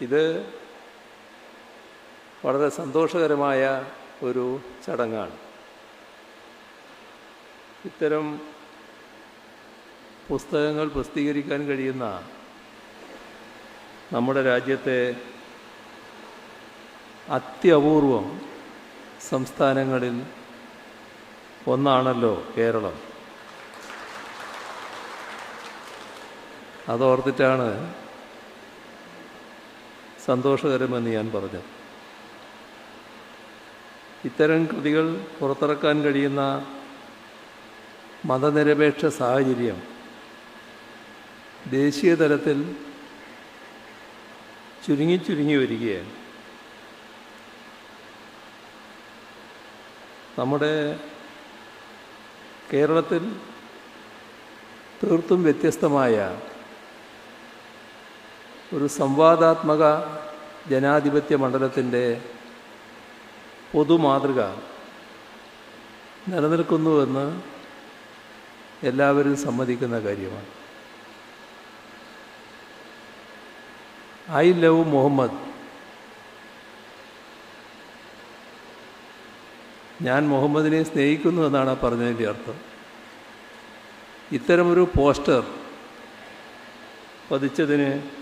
ഇത് വളരെ സന്തോഷകരമായ ഒരു ചടങ്ങാണ്. ഇത്തരം പുസ്തകങ്ങൾ പ്രസിദ്ധീകരിക്കാൻ കഴിയുന്ന നമ്മുടെ രാജ്യത്തെ അത്യപൂർവം സംസ്ഥാനങ്ങളിൽ ഒന്നാണല്ലോ കേരളം. അതോർത്തിട്ടാണ് സന്തോഷകരമെന്ന് ഞാൻ പറഞ്ഞു. ഇത്തരം കൃതികൾ പുറത്തിറക്കാൻ കഴിയുന്ന മതനിരപേക്ഷ സാഹചര്യം ദേശീയ തലത്തിൽ ചുരുങ്ങി ചുരുങ്ങി വരികയാണ്. നമ്മുടെ കേരളത്തിൽ തീർത്തും വ്യത്യസ്തമായ ഒരു സംവാദാത്മക ജനാധിപത്യ മണ്ഡലത്തിന്റെ പൊതുമാതൃക നിലനിൽക്കുന്നുവെന്ന് എല്ലാവരും സമ്മതിക്കുന്ന കാര്യമാണ്. I love Muhammad. ഞാൻ മുഹമ്മദിനെ സ്നേഹിക്കുന്നു എന്നാണ് പറഞ്ഞതിന്റെ അർത്ഥം. ഇത്തരമൊരു പോസ്റ്റർ പതിച്ചതിന്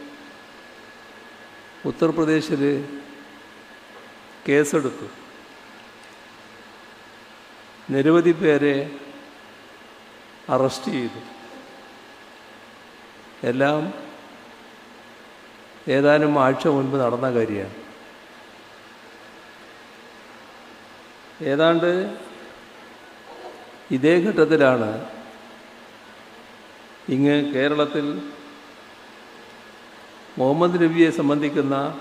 ഉത്തർപ്രദേശിൽ കേസെടുത്തു. നിരവധി പേരെ അറസ്റ്റ് ചെയ്തു. എല്ലാം ഏതാനും ആഴ്ച മുൻപ് നടന്ന കാര്യമാണ്. ഏതാണ്ട് ഇതേ ഘട്ടത്തിലാണ് ഇങ്ങ് കേരളത്തിൽ മുഹമ്മദ് നബിയെ സംബന്ധിക്കുന്ന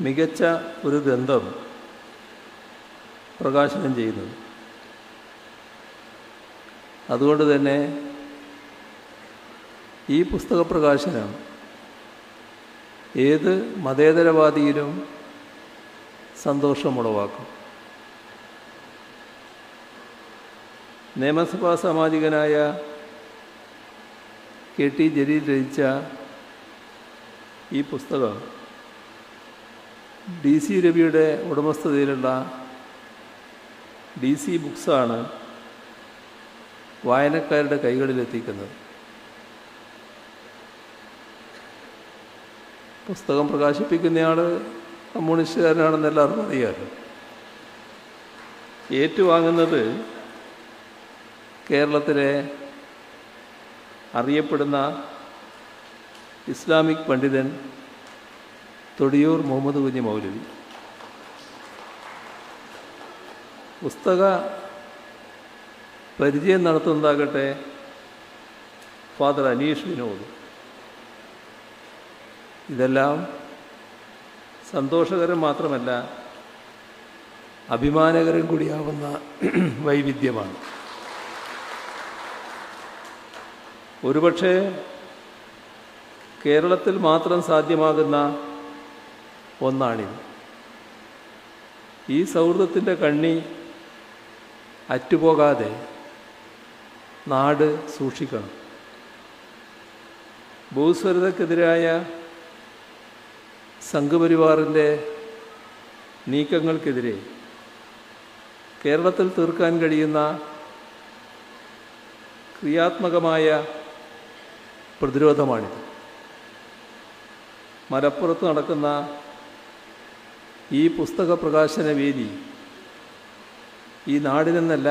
മികച്ച ഒരു ഗ്രന്ഥം പ്രകാശനം ചെയ്യുന്നത്. അതുകൊണ്ട് തന്നെ ഈ പുസ്തക പ്രകാശനം ഏത് മതേതരവാദിയിലും സന്തോഷമുളവാക്കും. നിയമസഭാ സാമാജികനായ കെ ടി ജലീൽ രചിച്ച ഈ പുസ്തകം ഡി സി രവിയുടെ ഉടമസ്ഥതയിലുള്ള ഡി സി ബുക്സാണ് വായനക്കാരുടെ കൈകളിലെത്തിക്കുന്നത്. പുസ്തകം പ്രകാശിപ്പിക്കുന്നയാൾ കമ്മ്യൂണിസ്റ്റുകാരനാണെന്ന് എല്ലാവർക്കും അറിയാറ് ഏറ്റുവാങ്ങുന്നത് കേരളത്തിലെ അറിയപ്പെടുന്ന ഇസ്ലാമിക് പണ്ഡിതൻ തൊടിയൂർ മുഹമ്മദ് കുഞ്ഞ് മൗലവി. പുസ്തക പരിചയം നടത്തുന്നതാകട്ടെ ഫാദർ അനീഷ് വിനോദ്. ഇതെല്ലാം സന്തോഷകരം മാത്രമല്ല അഭിമാനകരം കൂടിയാവുന്ന വൈവിധ്യമാണ്. ഒരുപക്ഷെ കേരളത്തിൽ മാത്രം സാധ്യമാകുന്ന ഒന്നാണിത്. ഈ സൗഹൃദത്തിന്റെ കണ്ണി അറ്റുപോകാതെ നാട് സൂക്ഷിക്കണം. ഭൂസ്വരതക്കെതിരായ സംഘപരിവാറിന്റെ നീക്കങ്ങൾക്കെതിരെ കേരളത്തിൽ തീർക്കാൻ കഴിയുന്ന ക്രിയാത്മകമായ പ്രതിരോധമാണിത്. മലപ്പുറത്ത് നടക്കുന്ന ഈ പുസ്തക പ്രകാശന വേദി ഈ നാടിനെന്നല്ല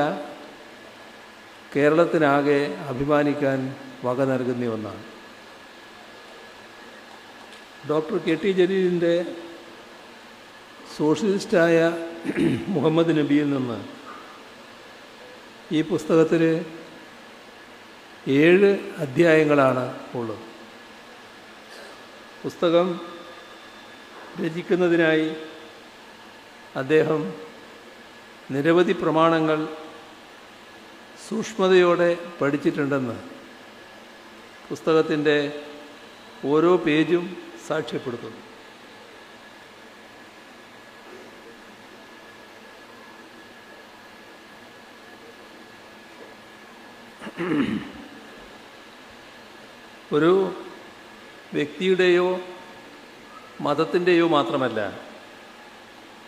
കേരളത്തിനാകെ അഭിമാനിക്കാൻ വക നൽകുന്ന ഒന്നാണ്. ഡോക്ടർ കെ ടി ജലീലിന്റെ സോഷ്യലിസ്റ്റായ മുഹമ്മദ് നബിയിൽ നിന്ന് ഈ പുസ്തകത്തിൽ ഏഴ് അധ്യായങ്ങളാണ് ഉള്ളത്. പുസ്തകം രചിക്കുന്നതിനായി അദ്ദേഹം നിരവധി പ്രമാണങ്ങൾ സൂക്ഷ്മതയോടെ പഠിച്ചിട്ടുണ്ടെന്ന് പുസ്തകത്തിന്റെ ഓരോ പേജും സാക്ഷ്യപ്പെടുത്തുന്നു. ഒരു വ്യക്തിയുടെയോ മതത്തിന്റെയോ മാത്രമല്ല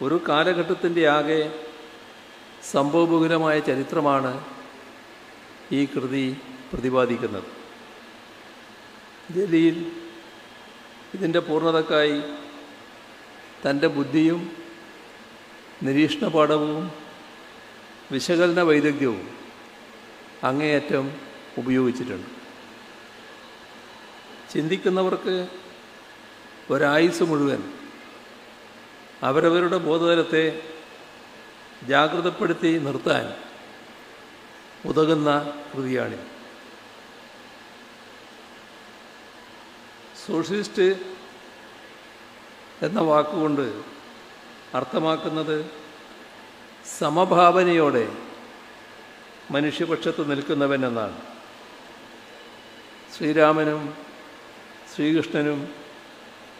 ഒരു കാലഘട്ടത്തിന്റെ ആകെ സംഭവബഹുലമായ ചരിത്രമാണ് ഈ കൃതി പ്രതിപാദിക്കുന്നത്. ജലീൽ ഇതിന്റെ പൂർണതക്കായി തന്റെ ബുദ്ധിയും നിരീക്ഷണപാഠവും വിശകലന വൈദഗ്ധ്യവും അങ്ങേയറ്റം ഉപയോഗിച്ചിട്ടുണ്ട്. ചിന്തിക്കുന്നവർക്ക് ഒരായുസ് മുഴുവൻ. അവരവരുടെ ബോധതലത്തെ ജാഗ്രതപ്പെടുത്തി നിർത്താൻ ഉതകുന്ന കൃതിയാണിത്. സോഷ്യലിസ്റ്റ് എന്ന വാക്കുകൊണ്ട് അർത്ഥമാക്കുന്നത് സമഭാവനയോടെ മനുഷ്യപക്ഷത്ത് നിൽക്കുന്നവൻ എന്നാണ്. ശ്രീരാമനും ശ്രീകൃഷ്ണനും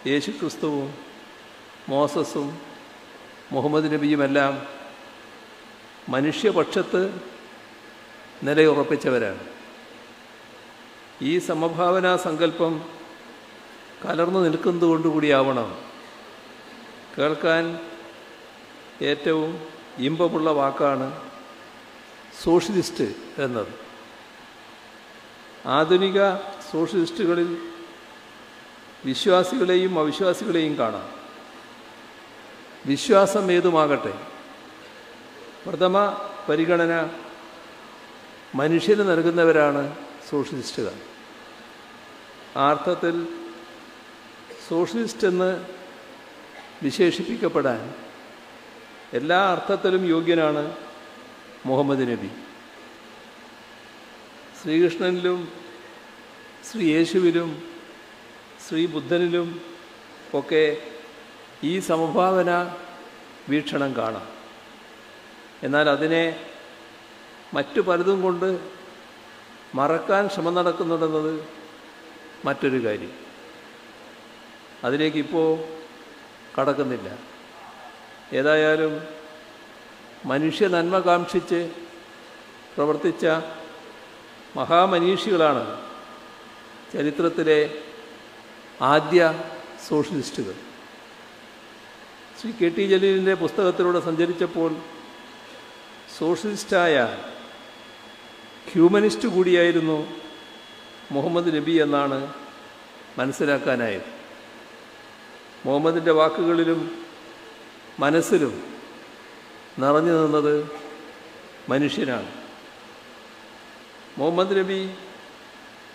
യേശുക്രിസ്തുവും മോസസും മുഹമ്മദ് നബിയുമെല്ലാം മനുഷ്യപക്ഷത്ത് നിലയുറപ്പിച്ചവരാണ്. ഈ സമഭാവനാ സങ്കല്പം കലർന്നു നിൽക്കുന്നതുകൊണ്ടുകൂടിയാവണം കേൾക്കാൻ ഏറ്റവും ഇമ്പമുള്ള വാക്കാണ് സോഷ്യലിസ്റ്റ് എന്നത്. ആധുനിക സോഷ്യലിസ്റ്റുകളിൽ വിശ്വാസികളെയും അവിശ്വാസികളെയും കാണാം. വിശ്വാസം ഏതുമാകട്ടെ? പ്രഥമ പരിഗണന മനുഷ്യന് നൽകുന്നവരാണ് സോഷ്യലിസ്റ്റുകൾ. ആ അർത്ഥത്തിൽ സോഷ്യലിസ്റ്റ് എന്ന് വിശേഷിപ്പിക്കപ്പെടാൻ എല്ലാ അർത്ഥത്തിലും യോഗ്യനാണ് മുഹമ്മദ് നബി. ശ്രീകൃഷ്ണനിലും ശ്രീ യേശുവിലും ശ്രീ ബുദ്ധനിലും ഒക്കെ ഈ സമഭാവന വീക്ഷണം കാണാം. എന്നാൽ അതിനെ മറ്റു പലതും കൊണ്ട് മറക്കാൻ ശ്രമം നടക്കുന്നുണ്ടെന്നത് മറ്റൊരു കാര്യം. അതിലേക്കിപ്പോൾ കടക്കുന്നില്ല. ഏതായാലും മനുഷ്യ നന്മ കാക്ഷിച്ച് പ്രവർത്തിച്ച മഹാമനീഷികളാണ് ചരിത്രത്തിലെ ആദ്യ സോഷ്യലിസ്റ്റുകൾ. ശ്രീ കെ ടി ജലീലിന്റെ പുസ്തകത്തിലൂടെ സഞ്ചരിച്ചപ്പോൾ സോഷ്യലിസ്റ്റായ ഹ്യൂമനിസ്റ്റ് കൂടിയായിരുന്നു മുഹമ്മദ് നബി എന്നാണ് മനസ്സിലാക്കാനായത്. മുഹമ്മദിന്റെ വാക്കുകളിലും മനസ്സിലും നിറഞ്ഞു നിന്നത് മനുഷ്യനാണ്. മുഹമ്മദ് നബി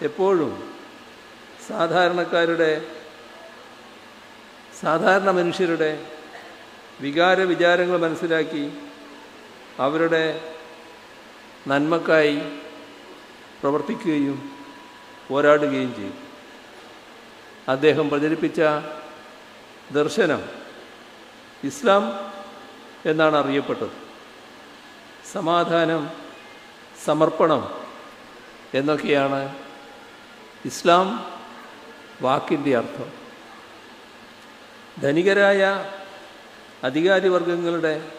എപ്പോഴും സാധാരണക്കാരുടെ സാധാരണ മനുഷ്യരുടെ വികാര വിചാരങ്ങൾ മനസ്സിലാക്കി അവരുടെ നന്മക്കായി പ്രവർത്തിക്കുകയും പോരാടുകയും ചെയ്യും അദ്ദേഹം പ്രചരിപ്പിച്ച ദർശനം ഇസ്ലാം എന്നാണ് അറിയപ്പെട്ടത്. സമാധാനം സമർപ്പണം എന്നൊക്കെയാണ് ഇസ്ലാം വാക്കിന്റെ അർത്ഥം. ധനികരായ അധികാരിവർഗങ്ങളുടെ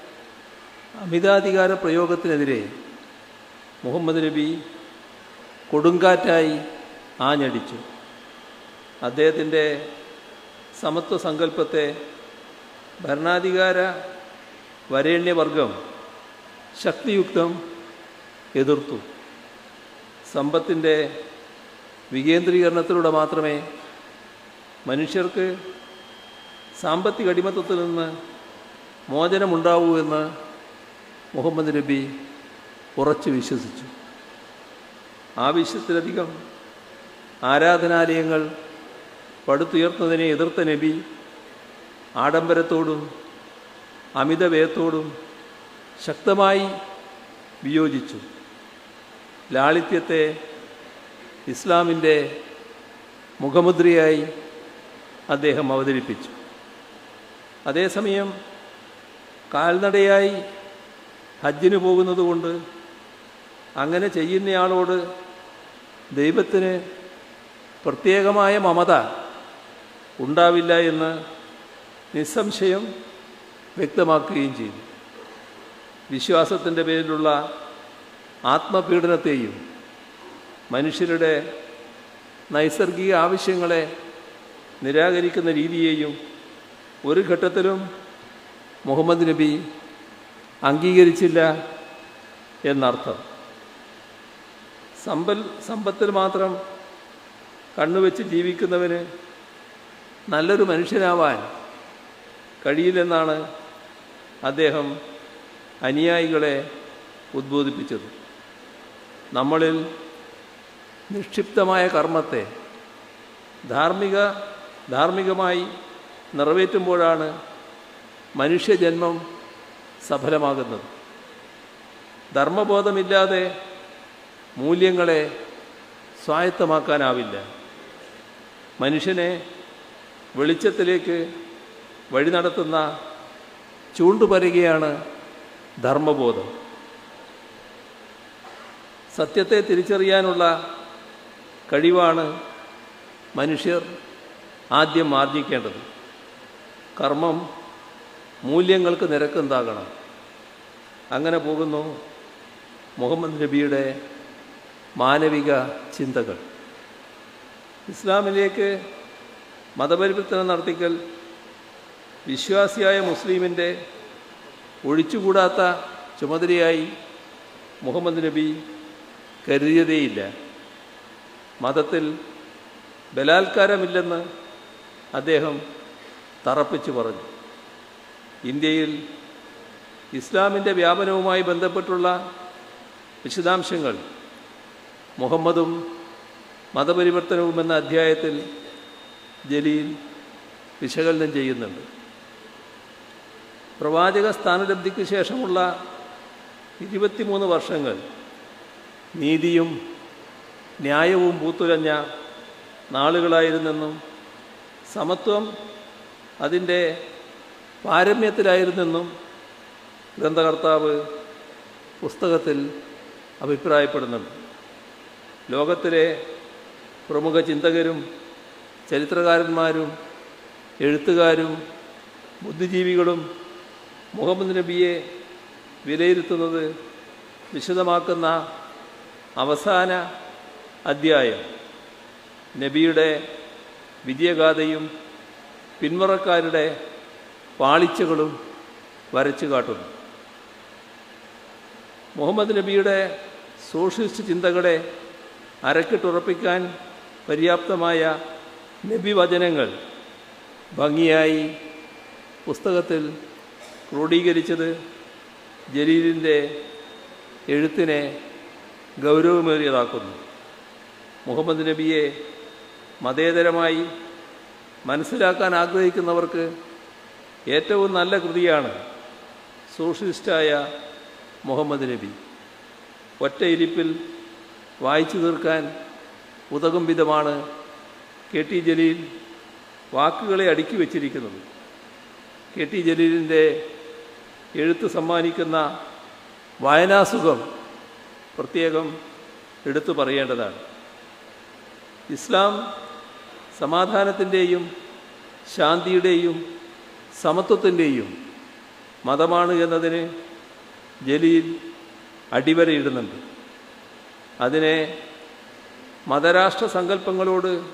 അമിതാധികാര പ്രയോഗത്തിനെതിരെ മുഹമ്മദ് നബി കൊടുങ്കാറ്റായി ആഞ്ഞടിച്ചു. അദ്ദേഹത്തിന്റെ സമത്വ സങ്കല്പത്തെ ഭരണാധികാര വരേണ്യവർഗം ശക്തിയുക്തം എതിർത്തു. സമ്പത്തിന്റെ വികേന്ദ്രീകരണത്തിലൂടെ മാത്രമേ മനുഷ്യർക്ക് സാമ്പത്തിക അടിമത്തത്തിൽ നിന്ന് മോചനമുണ്ടാവൂ എന്ന് മുഹമ്മദ് നബി ഉറച്ചു വിശ്വസിച്ചു. ആവശ്യത്തിലധികം ആരാധനാലയങ്ങൾ പടുത്തുയർത്തുന്നതിനെ എതിർത്ത നബി ആഡംബരത്തോടും അമിതവ്യയത്തോടും ശക്തമായി വിയോജിച്ചു. ലാളിത്യത്തെ ഇസ്ലാമിന്റെ മുഖമുദ്രയായി അദ്ദേഹം അവതരിപ്പിച്ചു. അതേസമയം കാൽനടയായി ഹജ്ജിന് പോകുന്നതുകൊണ്ട് അങ്ങനെ ചെയ്യുന്നയാളോട് ദൈവത്തിന് പ്രത്യേകമായ മമത ഉണ്ടാവില്ല എന്ന് നിസ്സംശയം വ്യക്തമാക്കുകയും ചെയ്തു. വിശ്വാസത്തിന്റെ പേരിലുള്ള ആത്മപീഡനത്തെയും മനുഷ്യരുടെ നൈസർഗിക ആവശ്യങ്ങളെ നിരാകരിക്കുന്ന രീതിയെയും ഒരു ഘട്ടത്തിലും മുഹമ്മദ് നബി അംഗീകരിച്ചില്ല എന്നർത്ഥം. സമ്പൽ സമ്പത്തിൽ മാത്രം കണ്ണുവെച്ച് ജീവിക്കുന്നവന് നല്ലൊരു മനുഷ്യനാവാൻ കഴിയില്ലെന്നാണ് അദ്ദേഹം അനുയായികളെ ഉദ്ബോധിപ്പിച്ചത്. നമ്മളിൽ നിക്ഷിപ്തമായ കർമ്മത്തെ ധാർമ്മിക ധാർമ്മികമായി നിറവേറ്റുമ്പോഴാണ് മനുഷ്യജന്മം സഫലമാകുന്നത്. ധർമ്മബോധമില്ലാതെ മൂല്യങ്ങളെ സ്വായത്തമാക്കാനാവില്ല. മനുഷ്യനെ വെളിച്ചത്തിലേക്ക് വഴി നടത്തുന്ന ചൂണ്ടുപരുകയാണ് ധർമ്മബോധം. സത്യത്തെ തിരിച്ചറിയാനുള്ള കഴിവാണ് മനുഷ്യർ ആദ്യം ആർജിക്കേണ്ടത് കർമ്മം മൂല്യങ്ങൾക്ക് നിരക്കുണ്ടാകണം. അങ്ങനെ പോകുന്നു മുഹമ്മദ് നബിയുടെ മാനവിക ചിന്തകൾ. ഇസ്ലാമിലേക്ക് മതപരിവർത്തനം നടത്തിക്കൽ വിശ്വാസിയായ മുസ്ലിമിന്റെ ഒഴിച്ചുകൂടാത്ത ചുമതലയായി മുഹമ്മദ് നബി കരുതിയതേയില്ല. മതത്തിൽ ബലാത്കാരമില്ലെന്ന് അദ്ദേഹം തറപ്പിച്ചു പറഞ്ഞു. ഇന്ത്യയിൽ ഇസ്ലാമിന്റെ വ്യാപനവുമായി ബന്ധപ്പെട്ടുള്ള വിശദാംശങ്ങൾ മുഹമ്മദും മതപരിവർത്തനവും എന്ന അധ്യായത്തിൽ ജലീൽ വിശകലനം ചെയ്യുന്നുണ്ട്. പ്രവാചക സ്ഥാനലബ്ധിക്ക് ശേഷമുള്ള ഇരുപത്തിമൂന്ന് വർഷങ്ങൾ നീതിയും ന്യായവും പൂത്തുലഞ്ഞ നാളുകളായിരുന്നെന്നും സമത്വം അതിന്റെ പാരമ്യത്തിലായിരുന്നെന്നും ഗ്രന്ഥകർത്താവ് പുസ്തകത്തിൽ അഭിപ്രായപ്പെടുന്നുണ്ട്. ലോകത്തിലെ പ്രമുഖ ചിന്തകരും ചരിത്രകാരന്മാരും എഴുത്തുകാരും ബുദ്ധിജീവികളും മുഹമ്മദ് നബിയെ വിലയിരുത്തുന്നത് വിശദമാക്കുന്ന അവസാന അധ്യായം. നബിയുടെ വിജയഗാഥയും പിന്മുറക്കാരുടെ പാളിച്ചകളും വരച്ചു കാട്ടുന്നു. മുഹമ്മദ് നബിയുടെ സോഷ്യലിസ്റ്റ് ചിന്തകളെ അരക്കിട്ടുറപ്പിക്കാൻ പര്യാപ്തമായ നബി വചനങ്ങൾ ഭംഗിയായി പുസ്തകത്തിൽ ക്രോഡീകരിച്ചത് ജലീലിന്റെ എഴുത്തിനെ ഗൗരവമേറിയതാക്കുന്നു. മുഹമ്മദ് നബിയെ മതേതരമായി മനസ്സിലാക്കാൻ ആഗ്രഹിക്കുന്നവർക്ക് ഏറ്റവും നല്ല കൃതിയാണ് സോഷ്യലിസ്റ്റായ മുഹമ്മദ് നബി. ഒറ്റ ഇരിപ്പിൽ വായിച്ചു തീർക്കാൻ ഉതകും വിധമാണ് കെ ടി ജലീൽ വാക്കുകളെ അടുക്കി വച്ചിരിക്കുന്നത്. കെ ടി ജലീലിന്റെ എഴുത്ത് സമ്മാനിക്കുന്ന വായനാസുഖം പ്രത്യേകം എടുത്തു പറയേണ്ടതാണ്. ഇസ്ലാം സമാധാനത്തിന്റെയും ശാന്തിയുടെയും സമത്വത്തിന്റെയും മതമാണ് എന്നതിന് ജലീൽ അടിവരയിടുന്നുണ്ട് അതിനെ മതരാഷ്ട്ര സങ്കല്പങ്ങളോട്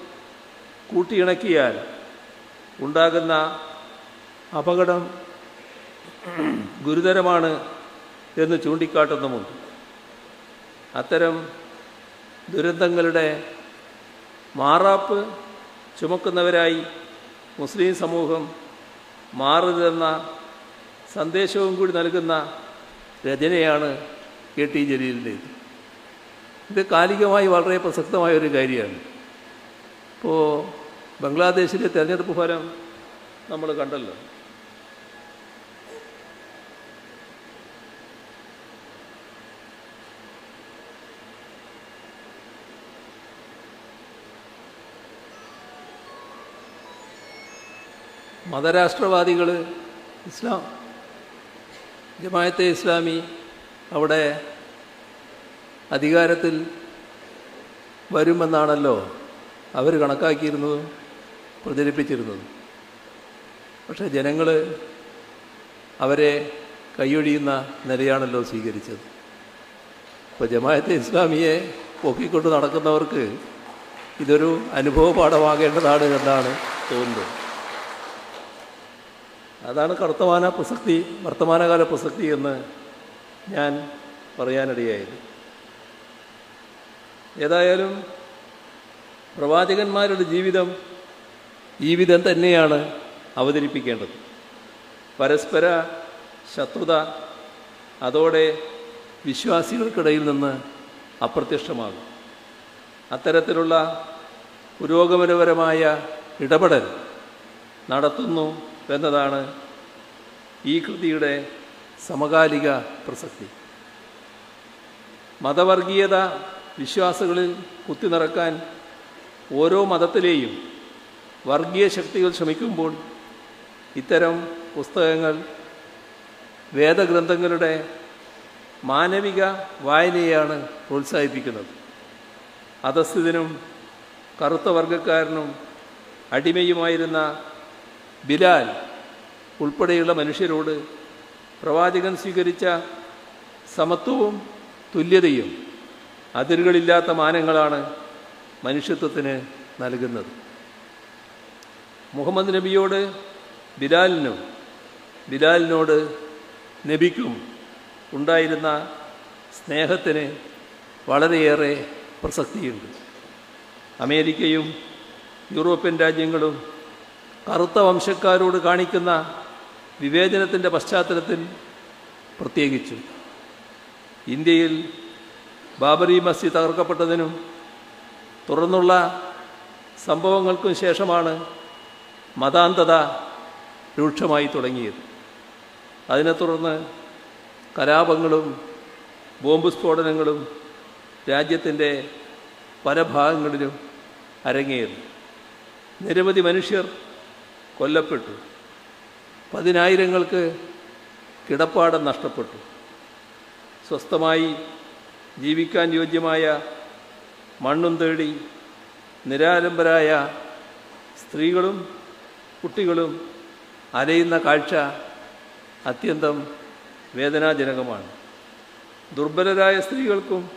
കൂട്ടിയിണക്കിയാൽ ഉണ്ടാകുന്ന അപകടം ഗുരുതരമാണ് എന്ന് ചൂണ്ടിക്കാട്ടുന്നുമുണ്ട്. അത്തരം ദുരന്തങ്ങളുടെ മാറാപ്പ് ചുമക്കുന്നവരായി മുസ്ലിം സമൂഹം മാറരുതെന്ന സന്ദേശവും കൂടി നൽകുന്ന രചനയാണ് കെ ടി ജലീലിന്റേത്. ഇത് കാലികമായി വളരെ പ്രസക്തമായ ഒരു കാര്യമാണ്. ഇപ്പോൾ ബംഗ്ലാദേശിലെ തെരഞ്ഞെടുപ്പ് ഫലം നമ്മൾ കണ്ടല്ലോ. മതരാഷ്ട്രവാദികൾ ഇസ്ലാം ജമായത്തെ ഇസ്ലാമി അവിടെ അധികാരത്തിൽ വരുമെന്നാണല്ലോ അവർ കണക്കാക്കിയിരുന്നതും പ്രചരിപ്പിച്ചിരുന്നതും. പക്ഷേ ജനങ്ങൾ അവരെ കൈയൊഴിയുന്ന നിലയാണല്ലോ സ്വീകരിച്ചത്. അപ്പോൾ ജമായത്തെ ഇസ്ലാമിയെ പൊക്കിക്കൊണ്ട് നടക്കുന്നവർക്ക് ഇതൊരു അനുഭവ പാഠമാകേണ്ടതാണ് എന്നാണ് തോന്നുന്നത്. അതാണ് കർത്തമാന പ്രസക്തി വർത്തമാനകാല പ്രസക്തി എന്ന് ഞാൻ പറയാനിടയായത്. ഏതായാലും പ്രവാചകന്മാരുടെ ജീവിതം ഈ വിധം തന്നെയാണ് അവതരിപ്പിക്കേണ്ടത്. പരസ്പര ശത്രുത അതോടെ വിശ്വാസികൾക്കിടയിൽ നിന്ന് അപ്രത്യക്ഷമാകും. അത്തരത്തിലുള്ള പുരോഗമനപരമായ ഇടപെടൽ നടത്തുന്നു എന്നതാണ് ഈ കൃതിയുടെ സമകാലിക പ്രസക്തി. മതവർഗീയത വിശ്വാസങ്ങളിൽ കുത്തിനിറക്കാൻ ഓരോ മതത്തിലെയും വർഗീയ ശക്തികൾ ശ്രമിക്കുമ്പോൾ ഇത്തരം പുസ്തകങ്ങൾ വേദഗ്രന്ഥങ്ങളുടെ മാനവിക വായനയാണ് പ്രോത്സാഹിപ്പിക്കുന്നത്. അധസ്ഥിതനും കറുത്ത വർഗക്കാരനും അടിമയുമായിരുന്ന ബിലാൽ ഉൾപ്പെടെയുള്ള മനുഷ്യരോട് പ്രവാചകൻ സ്വീകരിച്ച സമത്വവും തുല്യതയും അതിരുകളില്ലാത്ത മാനങ്ങളാണ് മനുഷ്യത്വത്തിന് നൽകുന്നത്. മുഹമ്മദ് നബിയോട് ബിലാലിനും ബിലാലിനോട് നബിക്കും ഉണ്ടായിരുന്ന സ്നേഹത്തിന് വളരെയേറെ പ്രസക്തിയുണ്ട്. അമേരിക്കയും യൂറോപ്യൻ രാജ്യങ്ങളും കറുത്ത വംശക്കാരോട് കാണിക്കുന്ന വിവേചനത്തിന്റെ പശ്ചാത്തലത്തിൽ പ്രത്യേകിച്ചും. ഇന്ത്യയിൽ ബാബറി മസ്ജിദ് തകർക്കപ്പെട്ടതിനും തുടർന്നുള്ള സംഭവങ്ങൾക്കും ശേഷമാണ് മതാന്തത രൂക്ഷമായി തുടങ്ങിയത്. അതിനെ തുടർന്ന് കലാപങ്ങളും ബോംബ് സ്ഫോടനങ്ങളും രാജ്യത്തിന്റെ പല ഭാഗങ്ങളിലും അരങ്ങേറി. നിരവധി മനുഷ്യർ കൊല്ലപ്പെട്ടു. പതിനായിരങ്ങൾക്ക് കിടപ്പാടം നഷ്ടപ്പെട്ടു. സ്വസ്ഥമായി ജീവിക്കാൻ യോഗ്യമായ മണ്ണും തേടി നിരാലംബരായ സ്ത്രീകളും കുട്ടികളും അലയുന്ന കാഴ്ച അത്യന്തം വേദനാജനകമാണ്. ദുർബലരായ സ്ത്രീകൾക്കും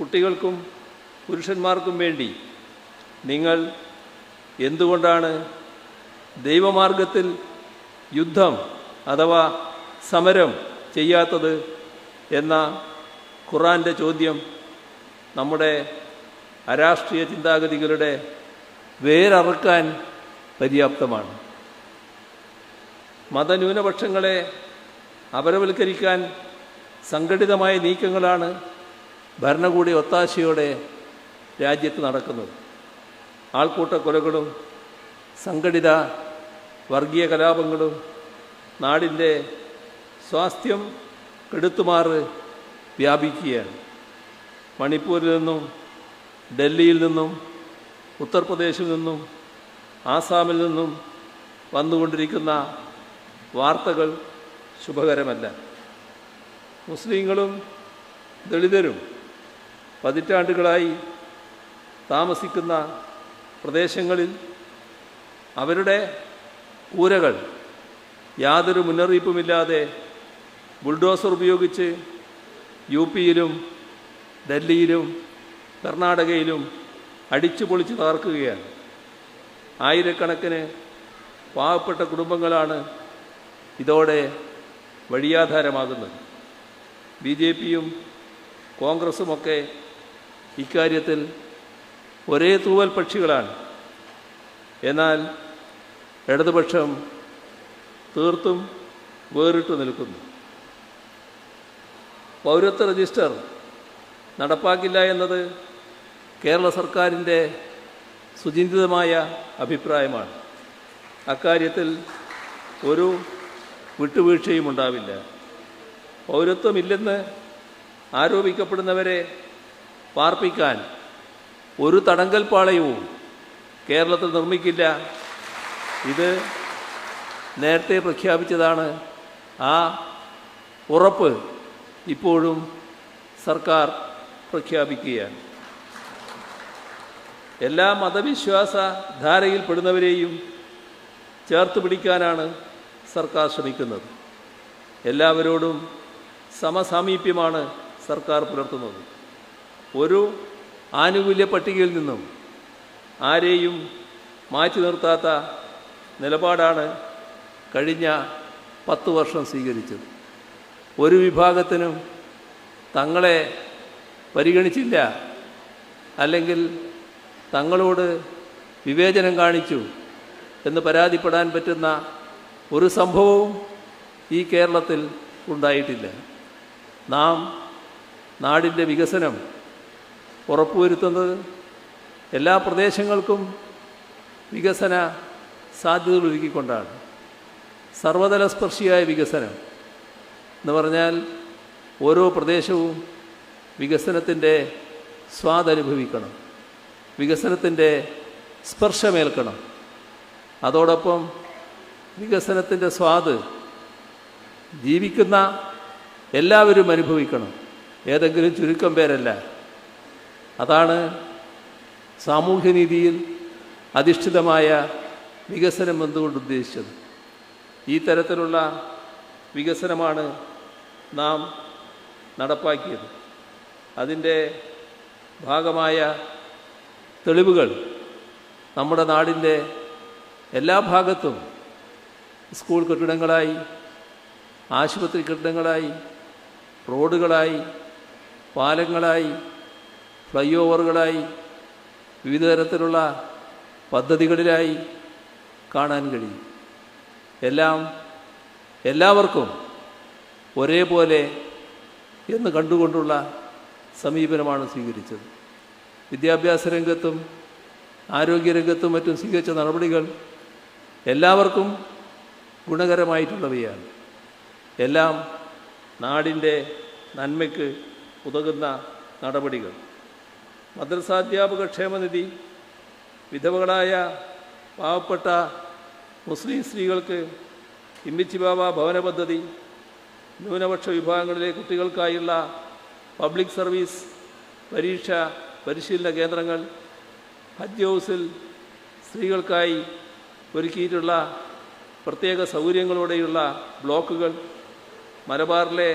കുട്ടികൾക്കും പുരുഷന്മാർക്കും വേണ്ടി നിങ്ങൾ എന്തുകൊണ്ടാണ് ദൈവമാർഗത്തിൽ യുദ്ധം അഥവാ സമരം ചെയ്യാത്തത് എന്ന ഖുറാന്റെ ചോദ്യം നമ്മുടെ അരാഷ്ട്രീയ ചിന്താഗതികളുടെ വേരറുക്കാൻ പര്യാപ്തമാണ്. മതന്യൂനപക്ഷങ്ങളെ അപരവൽക്കരിക്കാൻ സംഘടിതമായ നീക്കങ്ങളാണ് ഭരണകൂടി ഒത്താശയോടെ രാജ്യത്ത് നടക്കുന്നത്. ആൾക്കൂട്ട കൊലകളും സംഘടിത വർഗീയ കലാപങ്ങളും നാടിന്റെ സ്വാസ്ഥ്യം കെടുത്തുമാറ് വ്യാപിക്കുകയാണ്. മണിപ്പൂരിൽ നിന്നും ഡൽഹിയിൽ നിന്നും ഉത്തർപ്രദേശിൽ നിന്നും ആസാമിൽ നിന്നും വന്നുകൊണ്ടിരിക്കുന്ന വാർത്തകൾ ശുഭകരമല്ല. മുസ്ലിങ്ങളും ദളിതരും പതിറ്റാണ്ടുകളായി താമസിക്കുന്ന പ്രദേശങ്ങളിൽ അവരുടെ കൂരകൾ യാതൊരു മുന്നറിയിപ്പുമില്ലാതെ ബുൾഡോസർ ഉപയോഗിച്ച് യു പിയിലും ഡൽഹിയിലും കർണാടകയിലും അടിച്ചു പൊളിച്ച് തകർക്കുകയാണ്. ആയിരക്കണക്കിന് പാവപ്പെട്ട കുടുംബങ്ങളാണ് ഇതോടെ വഴിയാധാരമാകുന്നത്. ബി ജെ പിയും കോൺഗ്രസുമൊക്കെ ഇക്കാര്യത്തിൽ ഒരേ തൂവൽ പക്ഷികളാണ്. എന്നാൽ ഇടതുപക്ഷം തീർത്തും വേറിട്ട് നിൽക്കുന്നു. പൗരത്വ രജിസ്റ്റർ നടപ്പാക്കില്ല എന്നത് കേരള സർക്കാരിന്റെ സുചിന്തിതമായ അഭിപ്രായമാണ്. അക്കാര്യത്തിൽ ഒരു വിട്ടുവീഴ്ചയും ഉണ്ടാവില്ല. പൗരത്വമില്ലെന്ന് ആരോപിക്കപ്പെടുന്നവരെ പാർപ്പിക്കാൻ ഒരു തടങ്കൽപ്പാളയവും കേരളത്തിൽ നിർമ്മിക്കില്ല ഇത് നേരത്തെ പ്രഖ്യാപിച്ചതാണ്. ആ ഉറപ്പ് ഇപ്പോഴും സർക്കാർ പ്രഖ്യാപിക്കുകയാണ്. എല്ലാ മതവിശ്വാസ ധാരയിൽപ്പെടുന്നവരെയും ചേർത്ത് പിടിക്കാനാണ് സർക്കാർ ശ്രമിക്കുന്നത്. എല്ലാവരോടും സമസാമീപ്യമാണ് സർക്കാർ പുലർത്തുന്നത്. ഒരു ആനുകൂല്യ പട്ടികയിൽ നിന്നും ആരെയും മാറ്റി നിർത്താത്ത നിലപാടാണ് കഴിഞ്ഞ പത്ത് വർഷം സ്വീകരിച്ചത്. ഒരു വിഭാഗത്തിനും തങ്ങളെ പരിഗണിച്ചില്ല. അല്ലെങ്കിൽ തങ്ങളോട് വിവേചനം കാണിച്ചു എന്ന് പരാതിപ്പെടാൻ പറ്റുന്ന ഒരു സംഭവവും ഈ കേരളത്തിൽ ഉണ്ടായിട്ടില്ല. നാം നാടിന്റെ വികസനം ഉറപ്പുവരുത്തുന്നത് എല്ലാ പ്രദേശങ്ങൾക്കും വികസന സാധ്യതകൾ ഒരുക്കിക്കൊണ്ടാണ്. സർവതലസ്പർശിയായ വികസനം എന്ന് പറഞ്ഞാൽ ഓരോ പ്രദേശവും വികസനത്തിന്റെ സ്വാദനുഭവിക്കണം. വികസനത്തിന്റെ സ്പർശമേൽക്കണം. അതോടൊപ്പം വികസനത്തിന്റെ സ്വാദ് ജീവിക്കുന്ന എല്ലാവരും അനുഭവിക്കണം. ഏതെങ്കിലും ചുരുക്കം പേരല്ല. അതാണ് സാമൂഹ്യനീതിയിൽ അധിഷ്ഠിതമായ വികസനം എന്തുകൊണ്ട് ഉദ്ദേശിച്ചത്? ഈ തരത്തിലുള്ള വികസനമാണ് നാം നടപ്പാക്കിയത്. അതിന്റെ ഭാഗമായ തെളിവുകൾ നമ്മുടെ നാടിന്റെ എല്ലാ ഭാഗത്തും സ്കൂൾ കെട്ടിടങ്ങളായി ആശുപത്രി കെട്ടിടങ്ങളായി റോഡുകളായി പാലങ്ങളായി ഫ്ലൈ ഓവറുകളായി വിവിധ തരത്തിലുള്ള പദ്ധതികളിലായി കാണാൻ കഴിയും. എല്ലാം എല്ലാവർക്കും ഒരേപോലെ എന്ന് കണ്ടുകൊണ്ടുള്ള സമീപനമാണ് സ്വീകരിച്ചത്. വിദ്യാഭ്യാസ രംഗത്തും ആരോഗ്യരംഗത്തും മറ്റും സ്വീകരിച്ച നടപടികൾ എല്ലാവർക്കും ഗുണകരമായിട്ടുള്ളവയാണ്. എല്ലാം നാടിന്റെ നന്മയ്ക്ക് ഉതകുന്ന നടപടികൾ. മദ്രസാധ്യാപക ക്ഷേമനിധി വിധവകളായ പാവപ്പെട്ട മുസ്ലിം സ്ത്രീകൾക്ക് ഇമ്മിച്ചി ബാബ ഭവന പദ്ധതി ന്യൂനപക്ഷ വിഭാഗങ്ങളിലെ കുട്ടികൾക്കായുള്ള പബ്ലിക് സർവീസ് പരീക്ഷ പരിശീലന കേന്ദ്രങ്ങൾ ഹജ്ജ് ഹൗസിൽ സ്ത്രീകൾക്കായി ഒരുക്കിയിട്ടുള്ള പ്രത്യേക സൗകര്യങ്ങളോടെയുള്ള ബ്ലോക്കുകൾ മലബാറിലെ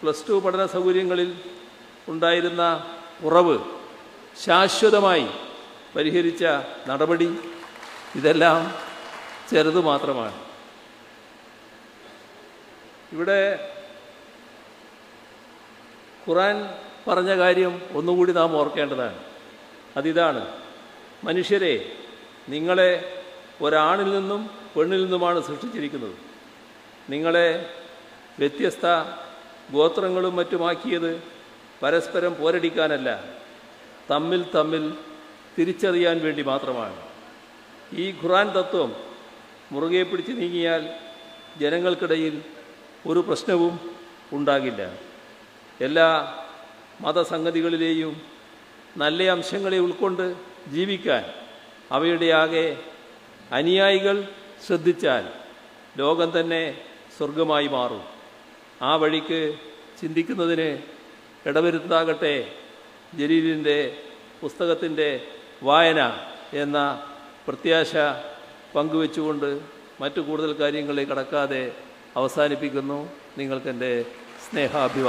പ്ലസ് ടു പഠന സൗകര്യങ്ങളിൽ ഉണ്ടായിരുന്ന കുറവ് ശാശ്വതമായി പരിഹരിച്ച നടപടി ഇതെല്ലാം ചെറുത് മാത്രമാണ്. ഇവിടെ ഖുറാൻ പറഞ്ഞ കാര്യം ഒന്നുകൂടി നാം ഓർക്കേണ്ടതാണ്. അതിതാണ് മനുഷ്യരെ നിങ്ങളെ ഒരാണിൽ നിന്നും പെണ്ണിൽ നിന്നുമാണ് സൃഷ്ടിച്ചിരിക്കുന്നത്. നിങ്ങളെ വ്യത്യസ്ത ഗോത്രങ്ങളും മറ്റുമാക്കിയത് പരസ്പരം പോരടിക്കാനല്ല തമ്മിൽ തമ്മിൽ തിരിച്ചറിയാൻ വേണ്ടി മാത്രമാണ്. ഈ ഖുറാൻ തത്വം മുറുകെ പിടിച്ച് നീങ്ങിയാൽ ജനങ്ങൾക്കിടയിൽ ഒരു പ്രശ്നവും ഉണ്ടാകില്ല. എല്ലാ മതസംഗതികളിലെയും നല്ല അംശങ്ങളെ ഉൾക്കൊണ്ട് ജീവിക്കാൻ അവയുടെ ആകെ അനുയായികൾ ശ്രദ്ധിച്ചാൽ ലോകം തന്നെ സ്വർഗമായി മാറും. ആ വഴിക്ക് ചിന്തിക്കുന്നതിന് ഇടവരുത്താകട്ടെ. ജലീലിന്റെ പുസ്തകത്തിന്റെ വായന എന്ന പ്രത്യാശ പങ്കുവെച്ചുകൊണ്ട് മറ്റു കൂടുതൽ കാര്യങ്ങളെ കടക്കാതെ അവസാനിപ്പിക്കുന്നു. നിങ്ങൾക്കെന്റെ സ്നേഹാഭിവാദം